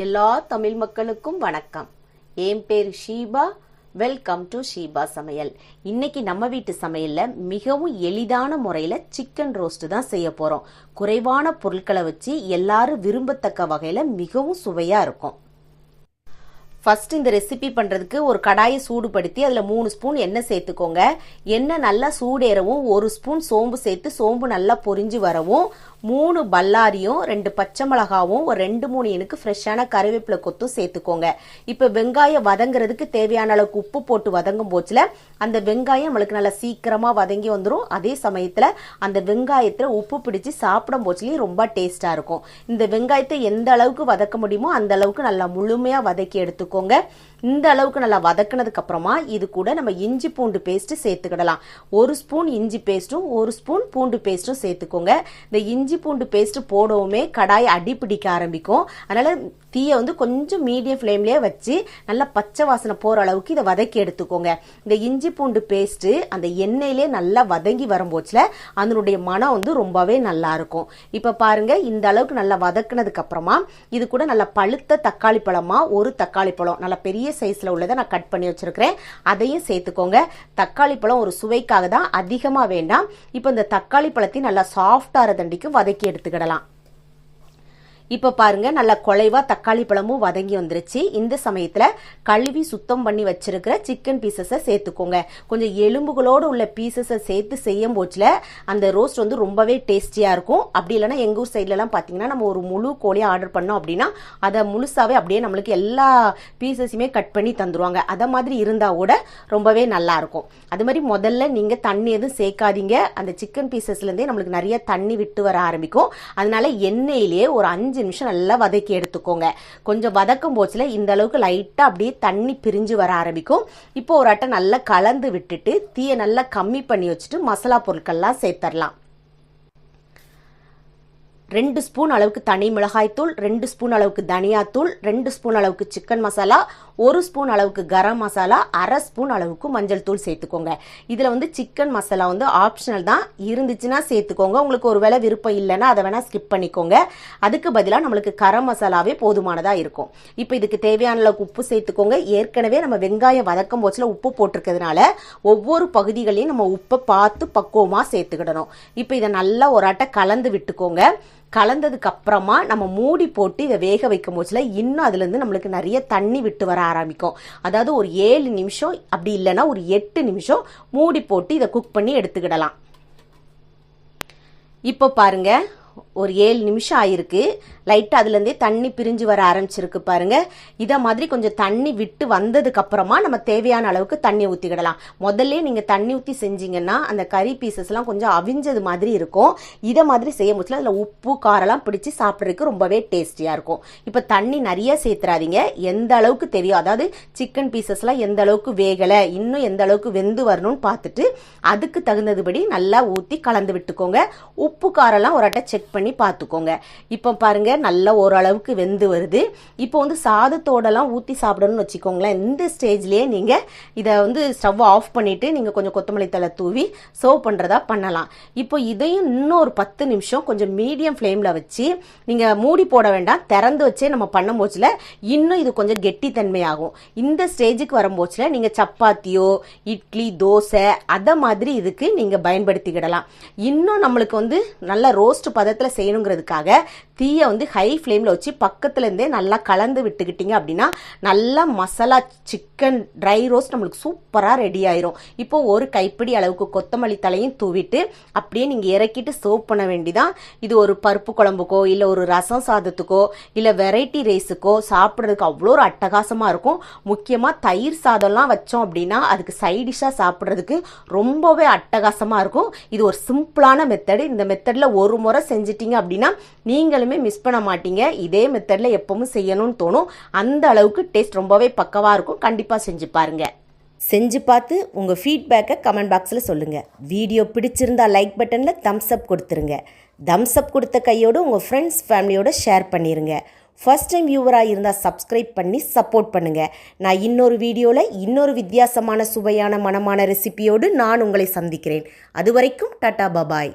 எல்லா தமிழ் மக்களுக்கும் வணக்கம். என் பேர் ஷீபா. வெல்கம் டு ஷீபா சமையல். இன்னைக்கு நம்ம வீட்டு சமையல்ல மிகவும் எளிதான முறையில சிக்கன் ரோஸ்ட் தான் செய்ய போறோம். குறைவான பொருட்களை வச்சு எல்லாரும் விரும்பத்தக்க வகையில மிகவும் சுவையா இருக்கும். ஃபர்ஸ்ட் இந்த ரெசிபி பண்ணுறதுக்கு ஒரு கடாயை சூடுபடுத்தி அதில் மூணு ஸ்பூன் எண்ணெய் சேர்த்துக்கோங்க. எண்ணெய் நல்லா சூடேறவும் ஒரு ஸ்பூன் சோம்பு சேர்த்து சோம்பு நல்லா பொரிஞ்சு வரவும் மூணு பல்லாரியும் ரெண்டு பச்சை மிளகாவும் ஒரு ரெண்டு மூணு எனக்கு ஃப்ரெஷ்ஷான கருவேப்பிலை கொத்தும் சேர்த்துக்கோங்க. இப்போ வெங்காயம் வதங்குறதுக்கு தேவையான அளவுக்கு உப்பு போட்டு வதங்கும் போச்சுல அந்த வெங்காயம் நம்மளுக்கு நல்லா சீக்கிரமாக வதங்கி வந்துடும் அதே சமயத்தில் அந்த வெங்காயத்தில் உப்பு பிடிச்சி சாப்பிடும் போச்சுலேயும் ரொம்ப டேஸ்ட்டாக இருக்கும். இந்த வெங்காயத்தை எந்த அளவுக்கு வதக்க முடியுமோ அந்த அளவுக்கு நல்லா முழுமையாக வதக்கி எடுத்துக்கோங்க. இந்த அளவுக்கு நல்லா வதக்குனதுக்கு அப்புறமா இது கூட நம்ம இஞ்சி பூண்டு பேஸ்ட்டு சேர்த்துக்கிடலாம். ஒரு ஸ்பூன் இஞ்சி பேஸ்ட்டும் ஒரு ஸ்பூன் பூண்டு பேஸ்ட்டும் சேர்த்துக்கோங்க. இந்த இஞ்சி இஞ்சி பூண்டு பேஸ்ட் போடவுமே கடாய் அடி பிடிக்க ஆரம்பிக்கும். அதனால தீயை வந்து கொஞ்சம் மீடியம் ஃப்ளேம்லேயே வச்சு நல்லா பச்சை வாசனை போகிற அளவுக்கு இதை வதக்கி எடுத்துக்கோங்க. இந்த இஞ்சி பூண்டு பேஸ்ட்டு அந்த எண்ணெயிலே நல்லா வதங்கி வரும்போச்சில் அதனுடைய மனம் வந்து ரொம்பவே நல்லா இருக்கும். இப்போ பாருங்க இந்த அளவுக்கு நல்லா வதக்குனதுக்கு அப்புறமா இது கூட நல்லா பழுத்த தக்காளி பழமா ஒரு தக்காளி பழம் நல்லா பெரிய சைஸில் உள்ளதை நான் கட் பண்ணி வச்சிருக்கிறேன். அதையும் சேர்த்துக்கோங்க. தக்காளி பழம் ஒரு சுவைக்காக தான் அதிகமாக வேண்டாம். இப்போ இந்த தக்காளி பழத்தையும் நல்லா சாஃப்டாக தண்டிக்கு வதக்கி எடுத்துக்கிடலாம். இப்போ பாருங்க நல்லா குலைவா தக்காளி பழமும் வதங்கி வந்துருச்சு. இந்த சமயத்தில் கழுவி சுத்தம் பண்ணி வச்சிருக்கிற சிக்கன் பீசஸை சேர்த்துக்கோங்க. கொஞ்சம் எலும்புகளோடு உள்ள பீசஸை சேர்த்து செய்யும் போச்சில் அந்த ரோஸ்ட் வந்து ரொம்பவே டேஸ்டியாக இருக்கும். அப்படி இல்லைன்னா எங்கள் ஊர் சைட்லலாம் பார்த்தீங்கன்னா நம்ம ஒரு முழு கோழியை ஆர்டர் பண்ணோம் அப்படின்னா அதை முழுசாவே அப்படியே நம்மளுக்கு எல்லா பீசஸுமே கட் பண்ணி தந்துருவாங்க. அதை மாதிரி இருந்தால் கூட ரொம்பவே நல்லாயிருக்கும் அது மாதிரி முதல்ல நீங்கள் தண்ணி எதுவும் சேர்க்காதீங்க. அந்த சிக்கன் பீசஸ்லேருந்தே நம்மளுக்கு நிறைய தண்ணி விட்டு வர ஆரம்பிக்கும். அதனால எண்ணெயிலேயே ஒரு அஞ்சு அஞ்சு நிமிஷம் நல்லா வதக்கி எடுத்துக்கோங்க. கொஞ்சம் வதக்கும் போச்சுல இந்த அளவுக்கு லைட்டாக அப்படியே தண்ணி பிரிஞ்சு வர ஆரம்பிக்கும். இப்போ ஒரு அட்டை நல்லா கலந்து விட்டுட்டு தீயை நல்லா கம்மி பண்ணி வச்சுட்டு மசாலா பொருட்கள்லாம் சேர்த்துடலாம் ரெண்டு ஸ்பூன் அளவுக்கு தனி மிளகாய்த்தூள் ரெண்டு ஸ்பூன் அளவுக்கு தனியாத்தூள் ரெண்டு ஸ்பூன் அளவுக்கு சிக்கன் மசாலா ஒரு ஸ்பூன் அளவுக்கு கரம் மசாலா அரை ஸ்பூன் அளவுக்கு மஞ்சள் தூள் சேர்த்துக்கோங்க. இதில் வந்து சிக்கன் மசாலா வந்து ஆப்ஷனல் தான். இருந்துச்சுன்னா சேர்த்துக்கோங்க. உங்களுக்கு ஒரு வேளை விருப்பம் இல்லைன்னா அதை வேணால் ஸ்கிப் பண்ணிக்கோங்க. அதுக்கு பதிலாக நம்மளுக்கு கரம் மசாலாவே போதுமானதாக இருக்கும். இப்போ இதுக்கு தேவையான அளவுக்கு உப்பு சேர்த்துக்கோங்க. ஏற்கனவே நம்ம வெங்காயம் வதக்கும் போச்சில் உப்பு போட்டிருக்கிறதுனால ஒவ்வொரு பகுதிகளையும் நம்ம உப்பை பார்த்து பக்குவமாக சேர்த்துக்கிடணும். இப்போ இதை நல்லா ஒரு அட்டை கலந்து விட்டுக்கோங்க. கலந்ததுக்கு அப்புறமா நம்ம மூடி போட்டு இதை வேக வைக்கும் போச்சுல இன்னும் அதுலேருந்து நம்மளுக்கு நிறைய தண்ணி விட்டு வர ஆரம்பிக்கும். அதாவது ஒரு ஏழு நிமிஷம் அப்படி இல்லைன்னா ஒரு எட்டு நிமிஷம் மூடி போட்டு இதை குக் பண்ணி எடுத்துக்கிடலாம். இப்போ பாருங்க ஒரு ஏழு நிமிஷம் ஆயிருக்கு. லைட்டாக அதுலேருந்தே தண்ணி பிரிஞ்சு வர ஆரம்பிச்சிருக்கு பாருங்க. இதை மாதிரி கொஞ்சம் தண்ணி விட்டு வந்ததுக்கு அப்புறமா நம்ம தேவையான அளவுக்கு தண்ணி ஊற்றிக்கிடலாம் முதல்ல நீங்கள் தண்ணி ஊற்றி செஞ்சீங்கன்னா அந்த கறி பீசஸ்லாம் கொஞ்சம் அவிஞ்சது மாதிரி இருக்கும். இதை மாதிரி செய்ய முடியல அதில் உப்பு காரெல்லாம் பிடிச்சி சாப்பிட்றதுக்கு ரொம்பவே டேஸ்டியாக இருக்கும். இப்போ தண்ணி நிறைய சேர்த்துறாதீங்க. எந்த அளவுக்கு தெரியும்? அதாவது சிக்கன் பீசஸ்லாம் எந்த அளவுக்கு வேகலை இன்னும் எந்த அளவுக்கு வெந்து வரணும்னு பார்த்துட்டு அதுக்கு தகுந்ததுபடி நல்லா ஊற்றி கலந்து விட்டுக்கோங்க. உப்பு காரெல்லாம் ஒரு அட்டை செக் பண்ணி பார்த்துக்கோங்க இப்போ பாருங்க நல்லா ஓரளவுக்கு வெந்து வருது. இப்போ வந்து சாதத்தோடலாம் ஊற்றி சாப்பிடணும்னு வச்சுக்கோங்களேன். இந்த ஸ்டேஜ்லேயே நீங்கள் இதை வந்து ஸ்டவ் ஆஃப் பண்ணிவிட்டு நீங்கள் கொஞ்சம் கொத்தமல்லி தலை தூவி சர்வ் பண்ணுறதா பண்ணலாம். இப்போ இதையும் இன்னும் ஒரு பத்து நிமிஷம் கொஞ்சம் மீடியம் ஃப்ளேமில் வச்சு நீங்கள் மூடி போட வேண்டாம். திறந்து வச்சே நம்ம பண்ணும் போச்சில் இன்னும் இது கொஞ்சம் கெட்டித்தன்மையாகும். இந்த ஸ்டேஜுக்கு வரும்போச்சில் நீங்கள் சப்பாத்தியோ இட்லி தோசை அதை மாதிரி இதுக்கு நீங்கள் பயன்படுத்திக்கிடலாம். இன்னும் நம்மளுக்கு வந்து நல்ல ரோஸ்ட் பதத்தில் செய்யணுங்கிறதுக்காக தீயை வந்து ஹை ஃப்ளேமில் வச்சு பக்கத்துல இருந்தே நல்லா கலந்து விட்டுக்கிட்டீங்க அப்படின்னா நல்லா மசாலா சிக்கன் ட்ரை ரோஸ்ட் நம்மளுக்கு சூப்பராக ரெடி ஆயிரும். இப்போ ஒரு கைப்பிடி அளவுக்கு கொத்தமல்லி தலையும் தூவிட்டு அப்படியே நீங்கள் இறக்கிட்டு சர்வ் பண்ண வேண்டிதான். இது ஒரு பருப்பு குழம்புக்கோ இல்லை ஒரு ரசம் சாதத்துக்கோ இல்லை வெரைட்டி ரைஸுக்கோ சாப்பிட்றதுக்கு அவ்வளோ ஒரு அட்டகாசமாக இருக்கும். முக்கியமாக தயிர் சாதம்லாம் வச்சோம் அப்படின்னா அதுக்கு சைடிஷாக சாப்பிட்றதுக்கு ரொம்பவே அட்டகாசமாக இருக்கும். இது ஒரு சிம்பிளான மெத்தடு இந்த மெத்தடில் ஒரு முறை செஞ்சுட்டு செஞ்சிட்டீங்க அப்படின்னா நீங்களுமே மிஸ் பண்ண மாட்டீங்க. இதே மெத்தடில் எப்பவும் செய்யணும்னு தோணும். அந்த அளவுக்கு டேஸ்ட் ரொம்பவே பக்கவாக இருக்கும். கண்டிப்பாக செஞ்சு பாருங்கள் செஞ்சு பார்த்து உங்கள் ஃபீட்பேக்கை கமெண்ட் பாக்ஸில் சொல்லுங்கள் வீடியோ பிடிச்சிருந்தா லைக் பட்டனில் தம்ஸ் அப் கொடுத்துருங்க. தம்ஸ் அப் கொடுத்த கையோடு உங்கள் ஃப்ரெண்ட்ஸ் ஃபேமிலியோட ஷேர் பண்ணிடுங்க ஃபஸ்ட் டைம் வியூவராக இருந்தால் சப்ஸ்கிரைப் பண்ணி சப்போர்ட் பண்ணுங்கள் நான் இன்னொரு வீடியோவில் இன்னொரு வித்தியாசமான சுவையான மனமான ரெசிபியோடு நான் உங்களை சந்திக்கிறேன். அது வரைக்கும் டாட்டா பபாய்